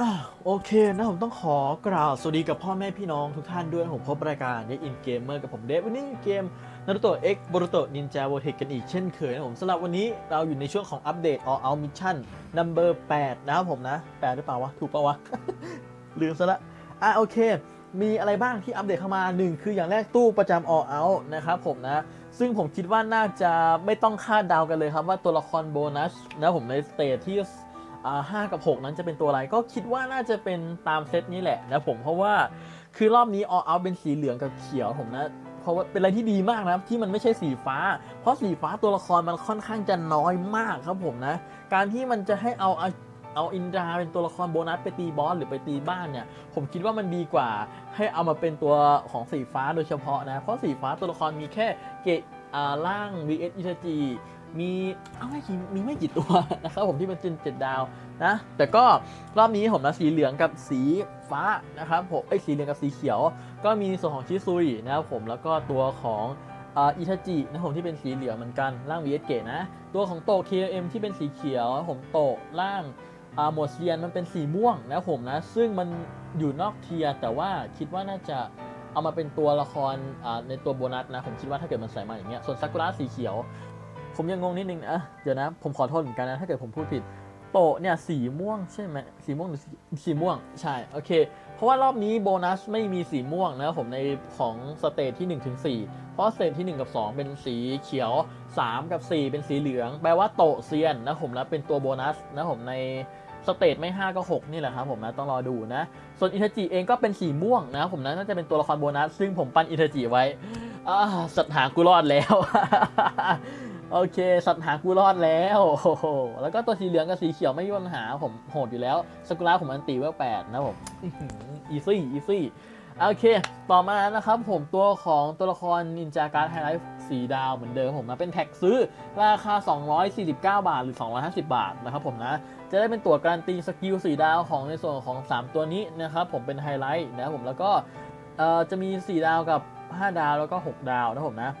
อ่าโอเคนะผมต้องขอกล่าวสวัสดีกับพ่อแม่พี่น้องทุกท่านด้วยผมพบรายการ The In Gamer กับผมเดฟวันนี้เกม Naruto X Boruto Ninja Vortex กันอีกเช่นเคยนะผมสำหรับวันนี้เราอยู่ในช่วงของอัปเดต All Out Mission Number 8 นะครับผมนะ 8 หรือเปล่าวะ ถูกปะวะ ลืมซะละอะโอเค มีอะไรบ้างที่อัปเดตเข้ามา 1 คืออย่างแรกตู้ประจำ All Out นะครับผมนะ ซึ่งผมคิดว่าน่าจะไม่ต้องคาดเดากันเลยครับว่าตัวละครโบนัสนะผมในสเตจที่ ห้ากับ 6 นั้นจะเป็นตัวอะไรก็คิดว่าน่าจะเป็นตามเซตนี้แหละนะผมเพราะว่าคือรอบนี้ออเอาเป็นสีเหลืองกับเขียวผมนะเพราะว่าเป็นอะไรที่ดีมากนะที่มันไม่ใช่สีฟ้า เพราะสีฟ้าตัวละครมันค่อนข้างจะน้อยมากครับผมนะ การที่มันจะให้เอาเอาอินดราเป็นตัวละครโบนัสไปตีบอสหรือไปตีบ้านเนี่ย ผมคิดว่ามันดีกว่าให้เอามาเป็นตัวของสีฟ้าโดยเฉพาะนะ เพราะสีฟ้าตัวละครมีแค่เกตอ่าล่าง vs อิตาจี มีเอาไม่กี่มีไม่กี่ตัวนะครับผมที่เป็นจินเจ็ดดาวนะ แต่ก็รอบนี้ผมนะสีเหลืองกับสีฟ้านะครับผมไอ้สีเหลืองกับสีเขียว ก็มีส่วนของชิซุยนะครับผมแล้วก็ตัวของอิทาจินะผมที่เป็นสีเหลืองเหมือนกันล่าง vs เอสเกตนะ ตัวของโต KM ที่เป็นสีเขียวผมโตล่างหมวดเซียนมันเป็นสีม่วงนะผมนะ ซึ่งมันอยู่นอกเทียแต่ว่าคิดว่าน่าจะเอามาเป็นตัวละครในตัวโบนัสนะ ผมคิดว่าถ้าเกิดมันใส่มาอย่างเงี้ยส่วนซากุระสีเขียว ผมยังงงนิดนึงนะเดี๋ยวนะ ผมขอโทษเหมือนกันนะถ้าเกิดผมพูดผิด โตเนี่ยสีม่วงใช่ไหมสีม่วงหรือสีม่วงใช่โอเค เพราะว่ารอบนี้โบนัสไม่มีสีม่วงนะครับผมในของสเตจที่1ถึง4เพราะสเตจที่ 1 กับ 2 เป็นสีเขียว 3 กับ 4 เป็นสีเหลือง แปลว่าโตเซียนนะผมนะเป็นตัวโบนัสนะผมในสเตจไม่ 5 ก็ 6 นี่แหละครับผมนะต้องรอดูนะ ส่วนอิทาจิเองก็เป็นสีม่วงนะผมนะน่าจะเป็นตัวละครโบนัส ซึ่งผมปั้นอิทาจิไว้อ่าสัตว์หางกูรอดแล้ว โอเค สัตว์หางกูรอดแล้วโอ้โหแล้วก็ตัวสีเหลืองกับสีเขียวไม่มีปัญหาผมโหดอยู่แล้วสกุระผมอันตีเวลแปดนะผมอีซี่อีซี่โอเค ต่อมานะครับผมตัวของตัวละครนินจาการไฮไลท์สีดาวเหมือนเดิมผมนะเป็นแท็กซื้อราคา 249 บาทหรือ 250 บาทนะครับผมนะ จะได้เป็นตัวการันตีสกิลสีดาวของในส่วนของ 3 ตัวนี้นะครับผมเป็นไฮไลท์นะครับผมแล้วก็จะมี 4 ดาวกับ 5 ดาวแล้วก็ 6 ดาวนะผมนะ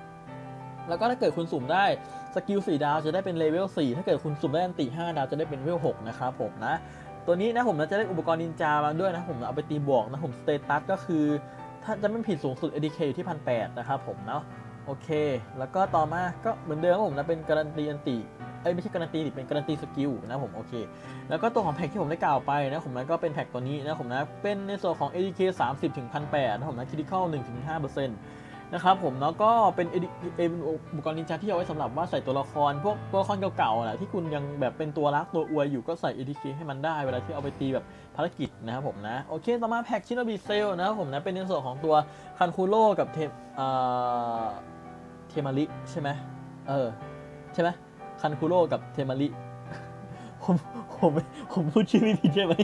แล้วก็ถ้าเกิดคุณสุ่มได้ สกิล4ดาวจะได้เป็นเลเวล4ถ้าเกิดคุณสุ่มได้อันติ5ดาวจะได้เป็นเลเวล6นะครับผมนะตัวนี้นะผมจะได้อุปกรณ์นินจามาด้วยนะผมเอาไปตีบวกนะผมสเตตัสก็คือ ถ้าจะไม่ผิดสูงสุดเอ ADK อยู่ที่พันแนะครับผมเนาะโอเค แล้วก็ต่อมาก็เหมือนเดิมผมนะเป็นการันตีอันติเอ้ยไม่ใช่การันตีดิเป็นการันตีสกิลนะผมโอเค แล้วก็ตัวของแพ็กที่ผมได้กล่าวไปนะผมนะก็เป็นแพ็กตัวนี้นะผมนะเป็นในส่วนของ ADK 30ถึง1,800นะผมนะ critical 1ถึง นะครับผมเนาะก็เป็นเป็นอุปกรณ์นินจาที่เอาไว้สำหรับว่าใส่ตัวละคร พวกตัวละครเก่าๆแหละที่คุณยังแบบเป็นตัวรักตัวอวยอยู่ก็ใส่ ADK ให้มันได้เวลาที่เอาไปตีแบบภารกิจนะครับผมนะโอเคต่อมาแพ็กชิน o บิเซลนะครับผมนะเป็นในส่วนของตัวคันคูโร่กับเทมเทมาริใช่ไหมเออใช่ไหมคันคูโร่กับเทมาริผมผมผมพูดชื่อไม่ผิดใช่ไหม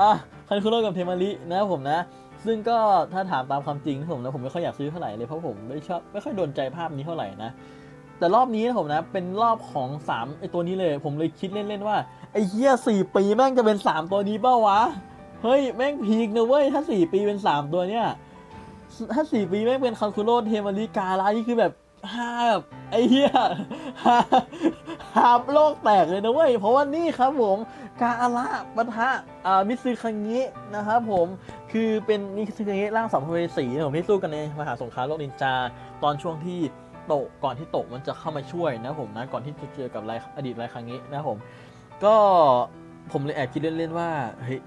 อะคันคุโร่กับเทมารินะครับผมนะ ซึ่งก็ถ้าถามตามความจริงผมนะผมไม่ค่อยอยากซื้อเท่าไหร่เลยเพราะผมไม่ชอบไม่ค่อยโดนใจภาพนี้เท่าไหร่นะแต่รอบนี้นะผมนะเป็นรอบของ3ไอตัวนี้เลย ผมเลยคิดเล่นๆว่าไอเฮียสี่ปีแม่งจะเป็น 3 ตัวนี้เปล่าวะเฮ้ยแม่งพีกนะเว้ยถ้า 4 ปีเป็น 3 ตัวเนี้ยถ้า 4 ปีแม่งเป็นคันคุโรเทมาริกาลานี่คือแบบ ฮาบไอ้เหี้ยฮาฮาโลกแตกเลยนะเว้ย เพราะว่านี่ครับผม กาอาระปะทะอ่ามิซึคังเงะนะครับผมคือเป็นมิซึคังเงะร่างสัมภเวสีนะผมที่สู้กันในมหาสงครามโลกนินจา ตอนช่วงที่โตะก่อนที่โตะมันจะเข้ามาช่วยนะผมนะก่อนที่จะเจอกับไรอดีตไรคังเงะนะผมก็ผมเลยแอบคิดเล่นๆว่าเฮ้ย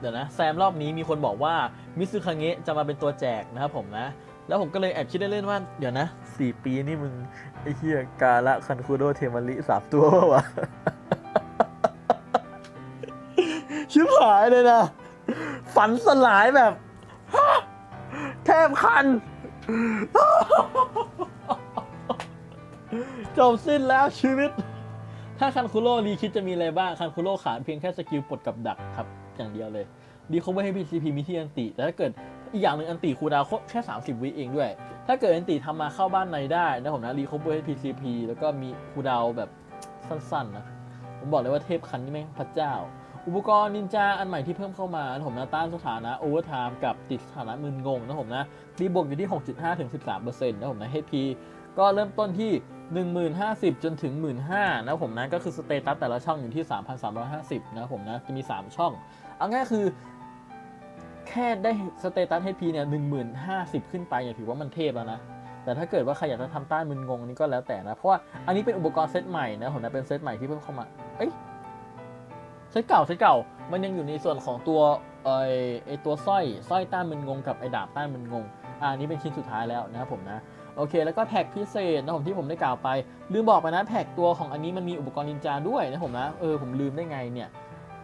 เดี๋ยวนะแซมรอบนี้มีคนบอกว่ามิซึคังเงะจะมาเป็นตัวแจกนะครับผมนะ แล้วผมก็เลยแอบคิดเล่นๆว่า เดี๋ยวนะสี่ปีนี่มึง ไอ้เหี้ยกาละคันคูโดเทมาริสามตัววะชิบหายเลยนะ ฝันสลายแบบแทบคัน จบสิ้นแล้วชีวิต ถ้าคันคุโร่รีคิดจะมีอะไรบ้าง คันคุโร่ขาดเพียงแค่สกิลปลดกับดักครับ อย่างเดียวเลย ดีเขาไม่ให้ PCP มีที่อันติ แต่ถ้าเกิด อีกอย่างหนึ่งอันติคูดาวแค่ 30 วิเองด้วย ถ้าเกิดอันติทำมาเข้าบ้านในได้นะผมนะรีคอเวอร์ให้ PCP แล้วก็มีคูดาวแบบสั้นๆนะผมบอกเลยว่าเทพคันนี่แม่งพระเจ้า อุปกรณ์นินจาอันใหม่ที่เพิ่มเข้ามานะผมนะต้านสถานะโอเวอร์ไทม์กับติดสถานะมึนงงนะผมนะรีบวกอยู่ที่ 6.5ถึง13%นะผมนะ HP ก็เริ่มต้นที่1050 จนถึง 1 5 0 0นะผมนะก็คือสเตตัสแต่ละช่องอยู่ที่ 3,350 นะครับผมนะจะมี 3 ช่อง เอาง่ายคือ ค่ได้สเตตัส HP เนี่ย10,050ขึ้นไปเนี่ยถือว่ามันเทพแล้วนะ แต่ถ้าเกิดว่าใครอยากจะทำต้านมึนงงนี่ก็แล้วแต่นะ เพราะว่าอันนี้เป็นอุปกรณ์เซตใหม่นะผมนะเป็นเซตใหม่ที่เพิ่งเข้ามา เอ้ยเซตเก่าเซตเก่า มันยังอยู่ในส่วนของตัวเอไอตัวสร้อยสร้อยต้านมึนงงกับไอดาบต้านมึนงงอะอันนี้เป็นชิ้นสุดท้ายแล้วนะครับผมนะโอเค แล้วก็แพ็กพิเศษนะผมที่ผมได้กล่าวไป ลืมบอกไปนะแพ็กตัวของอันนี้มันมีอุปกรณ์นินจาด้วยนะผมนะเออผมลืมได้ไงเนี่ย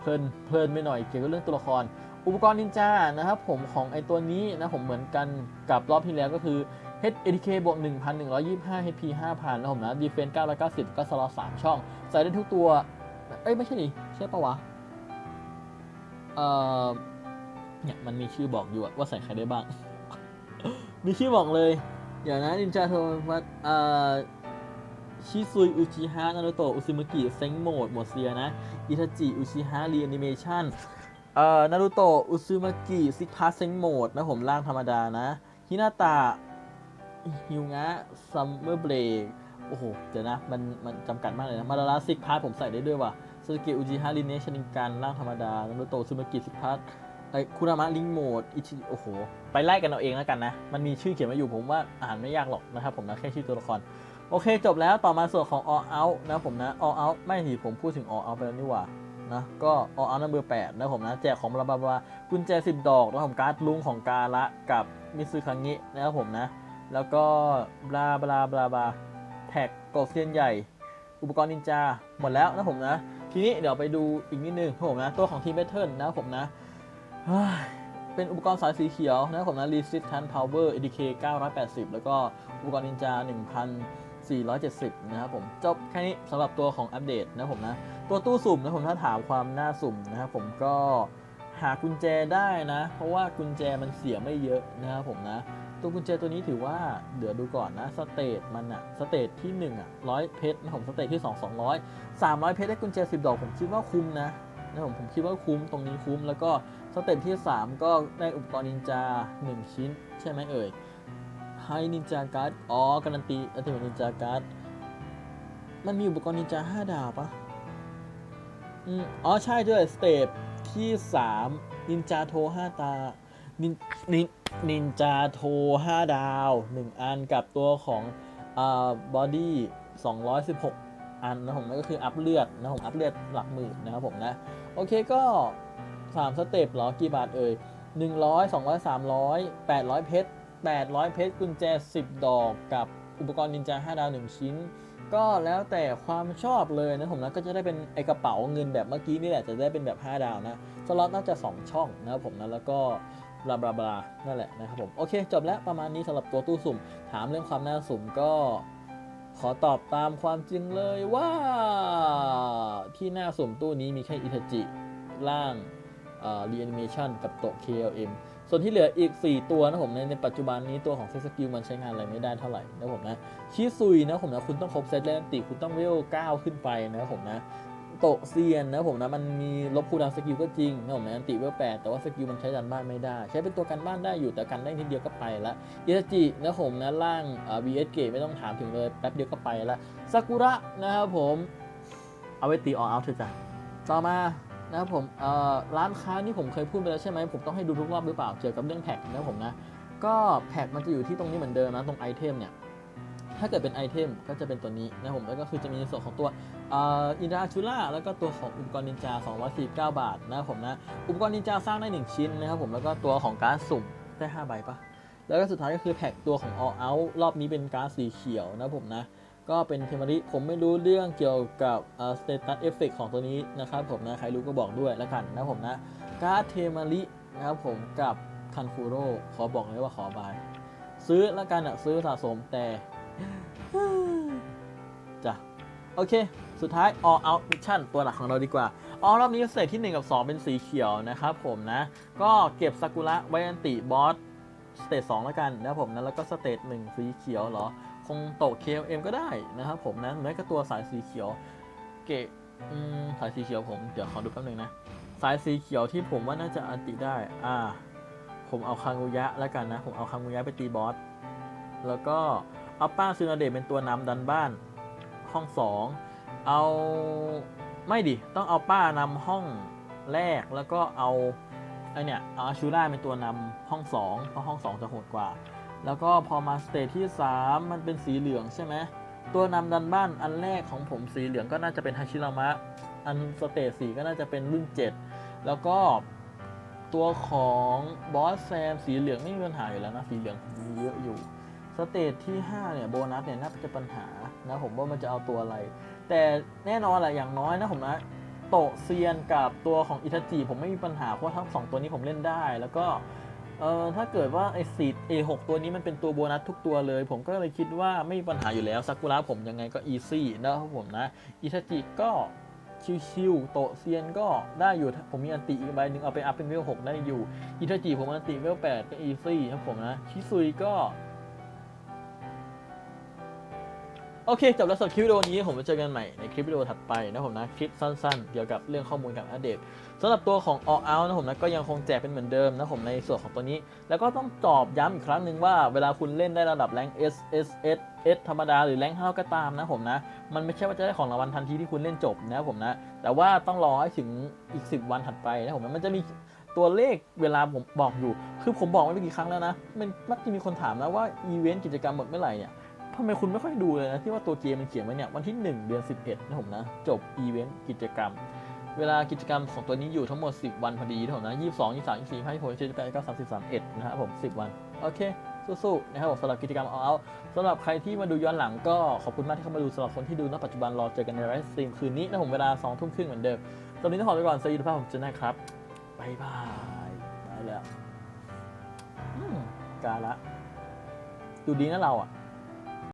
เพลินเพลินไปหน่อยเกี่ยวกับเรื่องตัวละคร อุปกรณ์นินจานะครับผมของไอตัวนี้นะผมเหมือนกันกับรอบที่แล้วก็คือ HAK บวก1,125 HP 5,000นะผมนะ Defense 990 ก็สล็อต3ช่อง ใส่ได้ทุกตัว เอ้ย ไม่ใช่ดิใช่ปะวะ เอ่อ เนี่ย มันมีชื่อบอกอยู่ว่าใส่ใครได้บ้าง มีชื่อบอกเลย เดี๋ยวนะนินจาโทมัสเอ่อชิซุยอุชิฮะนารุโตะอุซึมากิเซ็งโหมดหมดเซียนะ อิทาจิอุชิฮะรีแอนิเมชั่น เอ่อนารุโตะอุซึมากิซิกพาเซงโหมดนะผมร่างธรรมดานะฮินาตะฮิวงะซัมเมอร์เบรกโอ้โห เดี๋ยวนะ มันมันจำกัดมากเลยนะ มาดาราซิกพาร์ผมใส่ได้ด้วยว่ะสเกอุจิฮะรินเนชนิกันร่างธรรมดานารุโตะซึมากิซิกพาร์ไอคุรามะลิงโหมดอิชิโอ้โห ไปไล่กันเอาเองแล้วกันนะ มันมีชื่อเขียนไว้อยู่ผมว่าอ่านไม่ยากหรอกนะครับผมนะ แค่ชื่อตัวละคร โอเคจบแล้วต่อมาส่วนของ all out นะผมนะ all out ไม่สิผมพูดถึง all out ไปแล้วนี่หว่า นะก็ all out นัมเบอร์8นะผมนะแจกของบลาบลาบลากุญแจ10ดอกนะผมการ์ดลุงของกาละกับมิซึคังงินะครับผมนะ แล้วก็บลาบลาบลาบลาแท็กโกเซียนใหญ่ อุปกรณ์นินจาหมดแล้วนะผมนะ ทีนี้เดี๋ยวไปดูอีกนิดนึงนะผมนะตัวของทีมเบทเทิลนะผมนะเป็นอุปกรณ์สายสีเขียวนะครับผมนะ Resistance Power ADK 980 แล้วก็อุปกรณ์นินจา 1,470 นะครับผม จบแค่นี้สำหรับตัวของอัปเดตนะผมนะตัวตู้สุ่มนะผมถ้าถามความน่าสุ่มนะครับผมก็หากุญแจได้นะ เพราะว่ากุญแจมันเสียไม่เยอะนะครับผมนะ ตัวกุญแจตัวนี้ถือว่าเดี๋ยวดูก่อนนะสเตตมันอะสเตตที่1อะร้อยเพชรนะผมสเตตที่ 2 200 300 เพชรได้กุญแจ 10 ดอกผมคิดว่าคุ้มนะนะผมผมคิดว่าคุ้มตรงนี้คุ้ม แล้วก็สเตตที่ 3 ก็ได้อุปกรณ์นินจา 1 ชิ้น ใช่ไหมเอ่ยให้นินจาการ์ดอ๋อการันตีอัลติเมทนินจาการ์ดมันมีอุปกรณ์นินจา 5 ดาวปะ อืมอ๋อใช่ด้วยสเตปที่3นินจาโท5ตา นินนินนินจาโท5ดาว1อันกับตัวของอ่าบอดี้216อันนะผมนั่นก็คืออัพเลือดนะผมอัพเลือดหลักหมื่นนะครับผมนะ โอเคก็3สเต็ปเหรอกี่บาทเอ่ย100 200 300 800เพชร800เพชรกุญแจ10ดอกกับอุปกรณ์นินจา5ดาว1ชิ้น ก็แล้วแต่ความชอบเลยนะผมนะก็จะได้เป็นไอกระเป๋าเงินแบบเมื่อกี้นี่แหละจะได้เป็นแบบ 5 ดาวนะสล็อตน่าจะ 2 ช่องนะครับผมนะแล้วก็บลาบลาบลานั่นแหละนะครับผมโอเค จบแล้วประมาณนี้สำหรับตัวตู้สุ่ม ถามเรื่องความน่าสุ่มก็ขอตอบตามความจริงเลยว่าที่หน้าสุ่มตู้นี้มีแค่อิทจิ ร่างรีแอนิเมชันกับโตะ KLM ส่วนที่เหลืออีก 4 ตัวนะผมในในปัจจุบันนี้ตัวของเซตสกิลมันใช้งานอะไรไม่ได้เท่าไหร่นะผมนะชิซุยนะผมนะคุณต้องครบเซตแลนติคุณต้องเวล9ขึ้นไปนะผมนะโตเซียนนะผมนะมันมีลบคูลดาวน์สกิลก็จริงนะผมนะอันติเวล8แต่ว่าสกิลมันใช้ดันบ้านไม่ได้ ใช้เป็นตัวกันบ้านได้อยู่แต่กันได้ทีเดียวก็ไปละอิทาจินะผมนะร่างอ่า VS เกไม่ต้องถามถึงเลยแป๊บเดียวก็ไปละซากุระนะครับผมเอาไว้ตีออเอาเถอะจ้ะต่อมา นะครับผมร้านค้านี่ผมเคยพูดไปแล้วใช่ไหมผมต้องให้ดูทุกรอบหรือเปล่าเกี่ยวกับเรื่องแพ็คนะครับผมนะก็แพ็คมันจะอยู่ที่ตรงนี้เหมือนเดิมนะตรงไอเทมเนี่ยถ้าเกิดเป็นไอเทมก็จะเป็นตัวนี้นะครับผมแล้วก็คือจะมีในส่วนของตัวอินดาชูล่าแล้วก็ตัวของอุปกรณ์นินจา 249 บาทนะครับผมนะอุปกรณ์นินจาสร้างได้ 1 ชิ้นนะครับผมแล้วก็ตัวของการ์ดสุ่มได้ 5 ใบปะแล้วก็สุดท้ายก็คือแพ็คตัวของ all out รอบนี้เป็นการ์ดสีเขียวนะครับผมนะ ก็เป็นเทมาริผมไม่รู้เรื่องเกี่ยวกับสเตตัสเอฟเฟกของตัวนี้นะครับผมนะใครรู้ก็บอกด้วยแล้วกันนะผมนะการ์ดเทมารินะครับผมกับคันฟูโร่ขอบอกเลยว่าขอบาย ซื้อแล้วกันอะซื้อสะสมแต่จ้ะโอเค สุดท้าย all out mission ตัวหลักของเราดีกว่า all รอบนี้สเตจที่ 1 กับ 2 เป็นสีเขียวนะครับผมนะ ก็เก็บซากุระไวอันติบอสสเตจ2แล้วกันนะผมนะแล้วก็สเตจ1สีเขียวเหรอ คงโตะ KLM ก็ได้นะครับผมนะแม้ก็ตัวสายสีเขียวเกะสายสีเขียวผมเดี๋ยวขอดูแป๊บนึงนะ สายสีเขียวที่ผมว่าน่าจะอันติได้ อ่า ผมเอาคังุยะแล้วกันนะ ผมเอาคังุยะไปตีบอส แล้วก็เอาป้าซูนาเดะเป็นตัวนำดันบ้านห้อง2เอาไม่ดิ ต้องเอาป้านำห้องแรกแล้วก็เอาไอเนี่ยเอาอาชูราเป็นตัวนำห้อง2เพราะห้อง2จะโหดกว่า แล้วก็พอมาสเตจที่ 3 มันเป็นสีเหลืองใช่ไหมตัวนำดันบ้านอันแรกของผมสีเหลืองก็น่าจะเป็นฮาชิรามะ อันสเตจสีก็น่าจะเป็นรุ่น 7 แล้วก็ตัวของบอสแซมสีเหลืองไม่มีปัญหาอยู่แล้วนะสีเหลืองมีเยอะอยู่สเตจที่ 5 เนี่ยโบนัสเนี่ยน่าจะปัญหานะผมว่ามันจะเอาตัวอะไร แต่แน่นอนแหละอย่างน้อยนะผมนะโตเซียนกับตัวของอิทาจิผมไม่มีปัญหาเพราะทั้งสองตัวนี้ผมเล่นได้แล้วก็ เออถ้าเกิดว่าไอ้สีเอหกตัวนี้มันเป็นตัวโบนัสทุกตัวเลย ผมก็เลยคิดว่าไม่มีปัญหาอยู่แล้วซากุระผมยังไงก็อีซี่นะครับผมนะอิชาจิก็ชิวๆโตเซียนก็ได้อยู่ ผมมีอันติอีกใบหนึ่งเอาไปอัพเป็นเวลหกได้อยู่อิทาจิผมอันติเวลแปดก็อีซี่ครับผมนะ ชิซุยก็ โอเคจบแล้วสำหรับคลิปวิดีโอนี้ผมจะเจอกันใหม่ในคลิปวิดีโอถัดไปนะผมนะ คลิปสั้นๆ เกี่ยวกับเรื่องข้อมูลกับอัปเดตสำหรับตัวของ All Out นะผมนะก็ยังคงแจกเป็นเหมือนเดิมนะผมในส่วนของตัวนี้ แล้วก็ต้องตอบย้ำอีกครั้งหนึ่งว่าเวลาคุณเล่นได้ระดับแรง S S S S ธรรมดาหรือแรง5ก็ตามนะผมนะ มันไม่ใช่ว่าจะได้ของรางวัลทันทีที่คุณเล่นจบนะผมนะ แต่ว่าต้องรอให้ถึงอีก 10 วันถัดไปนะผมนะมันจะมีตัวเลขเวลาผมบอกอยู่ คือผมบอกไว้ไม่กี่ครั้งแล้วนะ มันมักจะมีคนถามนะว่าอีเวนต์กิจกรรมหมดเมื่อไหร่เนี่ย ทำไมคุณไม่ค่อยดูเลยนะ ที่ว่าตัวเกมมันเขียนไว้เนี่ย วันที่ 1 เดือน 11 นะผมนะ จบอีเวนต์กิจกรรม เวลากิจกรรมของตัวนี้อยู่ทั้งหมด 10 วันพอดีนะผมนะ22 23 24 25 26 27 28 29 30 31นะครับผม 10 วัน โอเค สู้ๆนะครับผมสำหรับกิจกรรมเอาเอาสำหรับใครที่มาดูย้อนหลังก็ขอบคุณมากที่เข้ามาดูสำหรับคนที่ดูณปัจจุบันรอเจอกันในไลฟ์สตรีมคืนนี้นะผมเวลา2ทุ่มครึ่งเหมือนเดิมตอนนี้ต้องขอไปก่อนสวัสดีทุกท่านผมเจอกันครับบ๊ายบายไปแล้วกาละ ดูดีนะเราอะ